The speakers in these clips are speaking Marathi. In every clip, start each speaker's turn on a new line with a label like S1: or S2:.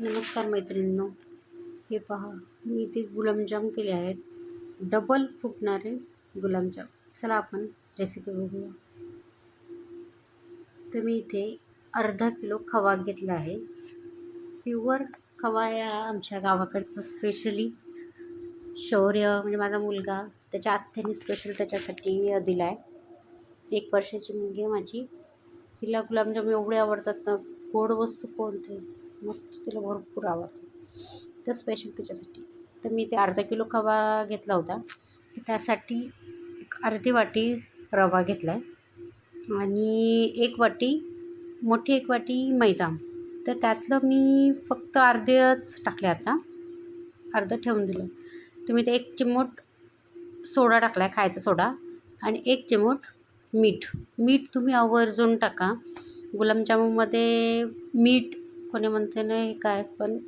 S1: नमस्कार मैत्रिणींनो. हे पहा मी इथे गुलाबजाम केले आहेत. डबल फुटणारे गुलाबजाम. चला आपण रेसिपी बघूया. तर मी इथे अर्धा किलो खवा घेतला आहे. प्युअर खवा या आमच्या गावाकडचं स्पेशली शौर्य म्हणजे माझा मुलगा त्याच्या आत्याने स्पेशल त्याच्यासाठी दिला आहे एक वर्षाची मुलगी आहे माझी. तिला गुलाबजाम एवढे आवडतात ना गोड वस्तू कोणते? मस्त तिला भरपूर आवडते. तर स्पेशल तिच्यासाठी. तर मी ते अर्धा किलो खवा घेतला होता. त्यासाठी एक अर्धी वाटी रवा घेतला आहे आणि एक वाटी मोठी एक वाटी मैदा. तर त्यातलं मी फक्त अर्धेच टाकले आता. अर्धं ठेवून दिलं. तुम्ही ते एक चिमूट सोडा टाकला आहे खायचा सोडा. आणि एक चिमूट मीठ. मीठ तुम्ही आवर्जून टाका. गुलाबजामुनमध्ये मीठ कोणी म्हणते नाही काय पण.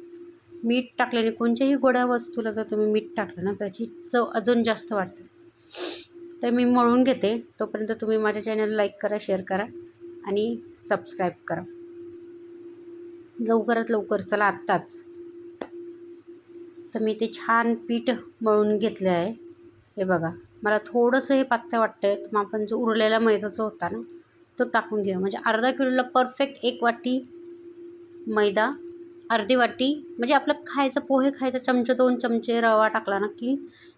S1: मीठ टाकल्याने कोणत्याही गोड्या वस्तूला जर तुम्ही मीठ टाकलं ना त्याची चव अजून जास्त वाढते. तर मी मळून घेते. तोपर्यंत तुम्ही माझ्या चॅनल लाईक करा शेअर करा आणि सबस्क्राईब करा. लवकरात लवकर चला आत्ताच. तर मी ते छान पीठ मळून घेतलं आहे. हे बघा मला थोडंसं हे पातळ वाटतं आहे तर मग आपण जो उरलेला मैदाचा होता ना तो टाकून घेऊ. म्हणजे अर्धा किलोला परफेक्ट एक वाटी मैदा अर्धी वाटी म्हणजे आपलं खायचं पोहे खायचं चमचे दोन चमचे रवा टाकला ना की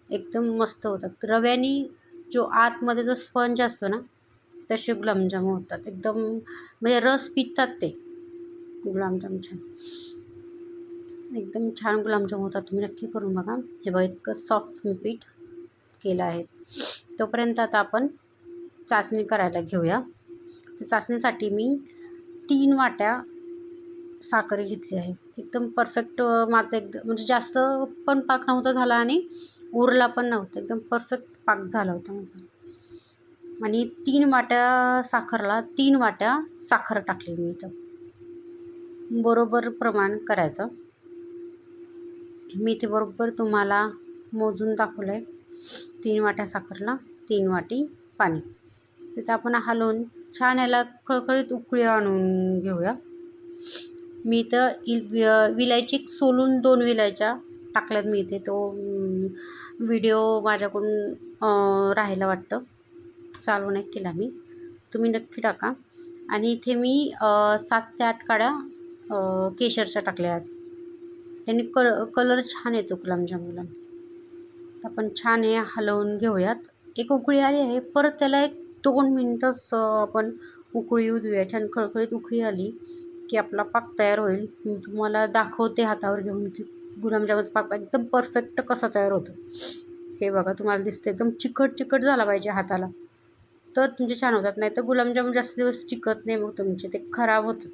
S1: एकदम मस्त होतात. रव्याने जो आतमध्ये जो स्पंज असतो ना तसे गुलाबजाम होतात. एकदम म्हणजे रस पितात ते. गुलाबजाम छान. एकदम छान गुलाबजाम होतात. तुम्ही नक्की करून बघा. हे बघा इतकं सॉफ्ट मी पीठ केलं आहे. तोपर्यंत आता आपण चाचणी करायला घेऊया. तर चाचणीसाठी मी तीन वाट्या साखर घेतली आहे. एकदम परफेक्ट माझं एकदम म्हणजे जास्त पण पाक नव्हता झाला आणि उरला पण नव्हता. एकदम परफेक्ट पाक झाला होता माझा. आणि तीन वाट्या साखरला तीन वाट्या साखर टाकली मी इथं. बरोबर प्रमाण करायचं. मी ते बरोबर तुम्हाला मोजून दाखवलं आहे तीन वाट्या साखरला तीन वाटी पाणी. तिथं आपण हलवून छान याला कळकळीत उकळी आणून घेऊया. मी इथं इल विलायची सोलून दोन विलायच्या टाकल्यात मी इथे. तो व्हिडिओ माझ्याकडून राहायला वाटतं. चालू नाही केला मी. तुम्ही नक्की टाका. आणि इथे मी सात ते आठ काड्या केशरच्या टाकल्या आहेत. त्यांनी क कलर छान येतो गुलाबजामुला आपण छान हे हलवून घेऊयात. एक उकळी आली आहे. परत त्याला एक दोन मिनटंच आपण उकळी येऊ देऊया छान खळखळीत उकळी आली. की आपला पाक तयार होईल. मी तुम्हाला दाखवते हातावर घेऊन की गुलाबजामचा पाक एकदम परफेक्ट कसा तयार होतो. हे बघा तुम्हाला दिसतं एकदम चिकट चिकट झाला पाहिजे हाताला. तर तुमचे छान होतात नाही तर गुलाबजाम जास्त दिवस टिकत नाही मग तुमचे ते खराब होतं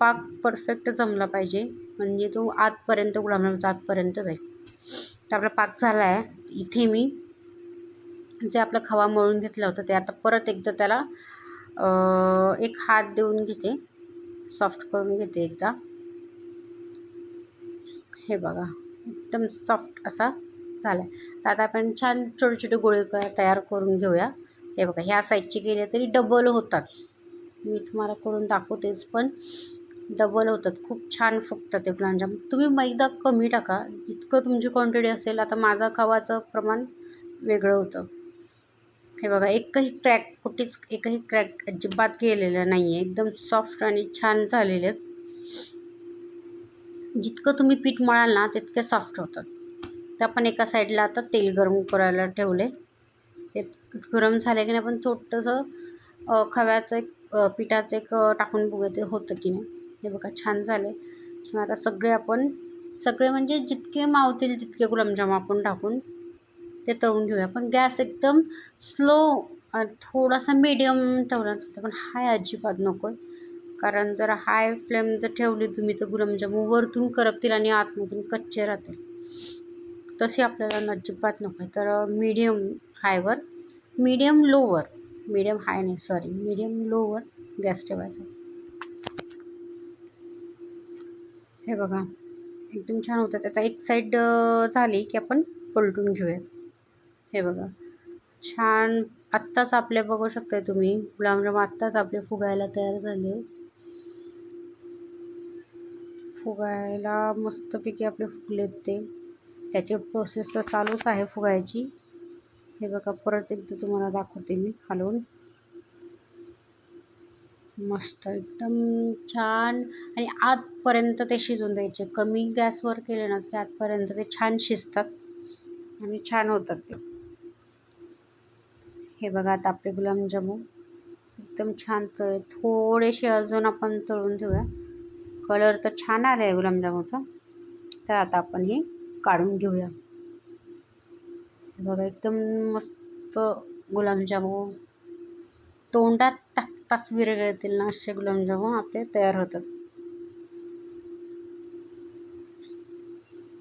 S1: पाक परफेक्ट जमला पाहिजे म्हणजे तो आतपर्यंत गुलाबजामचा आतपर्यंत जाईल. तर आपला पाक झाला आहे. इथे मी जे आपला खवा मळून घेतला होता ते आता परत एकदा त्याला एक हात देऊन घेते. सॉफ्ट करून घेते एकदा. हे बघा एकदम सॉफ्ट असा झाला आहे तर आता आपण छान छोटे छोटे गोळे तयार करून घेऊया. हे बघा ह्या साईजचे केले तरी डबल होतात. मी तुम्हाला करून दाखवतेच पण डबल होतात. खूप छान फुगतात ते गुलाबजाम तुम्ही मैदा कमी टाका. जितकं तुमची क्वांटिटी असेल आता माझा खवाचं प्रमाण वेगळं होतं. हे बघा एकही क्रॅक कुठेच एकही क्रॅक अजिबात गेलेला नाही आहे एकदम सॉफ्ट आणि छान झालेले आहेत. जितकं तुम्ही पीठ मळाल ना तितके सॉफ्ट होतात. तर आपण एका साईडला आता तेल गरम करायला ठेवले. ते गरम झाले की नाही आपण थोडंसं खव्याचं एक पिठाचं एक टाकून बघूया ते होतं की नाही. हे बघा छान झाले. आता सगळे आपण सगळे म्हणजे जितके मावतील तितके गुलाबजाम आपण टाकून ते तळून घेऊया. पण गॅस एकदम स्लो थोडासा मीडियम ठेवला चालतो पण हाय अजिबात नको आहे कारण जर हाय फ्लेम जर ठेवली तुम्ही तर गुलाबजामू वरतून करपतील आणि आतमधून कच्चे राहतील. तसे आपल्याला अजिबात नको आहे तर मीडियम हायवर मीडियम लोवर मीडियम हाय नाही सॉरी मीडियम लोवर गॅस ठेवायचा. हे बघा एकदम छान होतं. आता एक साईड झाली की आपण पलटून घेऊया हे बघा. छान आत्ताच आपले बघू शकता तुम्ही. गुलाबजाम आत्ताच आपले फुगायला तयार झाले. फुगायला मस्तपैकी आपले फुगलेत ते. त्याची प्रोसेस तर चालूच आहे फुगायची. हे बघा परत एकदा तुम्हाला दाखवते मी हलवून. मस्त एकदम छान. आणि आतपर्यंत ते शिजून द्यायचे. कमी गॅसवर केले ना की आतपर्यंत ते छान शिजतात. आणि छान होतात ते. हे बघा आता आपले गुलाबजामुन एकदम छान तळ थोडेसे अजून आपण तळून घेऊया कलर तर छान आला आहे गुलाबजामूचा तर आता आपण हे काढून घेऊया. बघा एकदम मस्त गुलाबजामुन तोंडात टाकताच विरगळतील ना असे गुलाबजामुन आपले तयार होतात.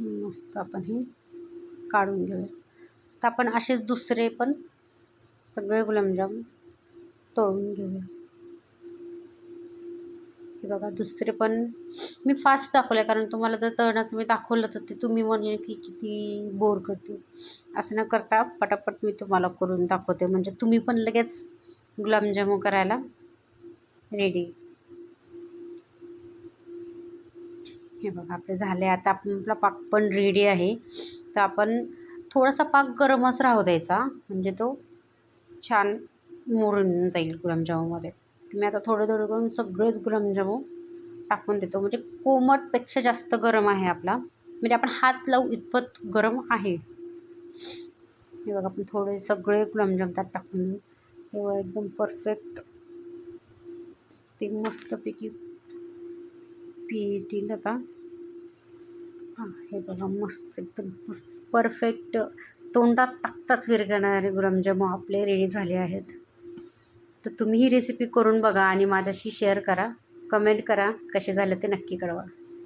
S1: मस्त आपण हे काढून घेऊया. तर आपण असेच दुसरे पण सगळे गुलाबजाम तळून घेऊया. हे बघा दुसरे पण मी फास्ट दाखवले कारण तुम्हाला जर तळण्याचं मी दाखवलं तर ते तुम्ही म्हणले की किती बोर करते असं न करता पटापट मी तुम्हाला करून दाखवते. म्हणजे तुम्ही पण लगेच गुलाबजामुन करायला रेडी हे बघा आपले झाले. आता आपला पाक पण रेडी आहे. तर आपण थोडासा पाक गरमच राहू द्यायचा. म्हणजे तो छान मुरून जाईल गुलाबजामूमध्ये मी आता थोडं थोडं करून सगळेच गुलाबजामुन टाकून देतो. म्हणजे कोमटपेक्षा जास्त गरम आहे आपला. म्हणजे आपण हात लावू इतपत गरम आहे. हे बघा आपण थोडे सगळे गुलाबजाम त्यात टाकून देऊ. हे बघा एकदम परफेक्ट ते मस्तपैकी पितील आता. हां हे बघा मस्त एकदम परफेक्ट तोंडात टाकताच विरघळणारे गुलाबजामुन आपले रेडी झाले आहेत. तर तुम्ही ही रेसिपी करून बघा आणि माझ्याशी शेअर करा. कमेंट करा. कसे झाले ते नक्की कळवा.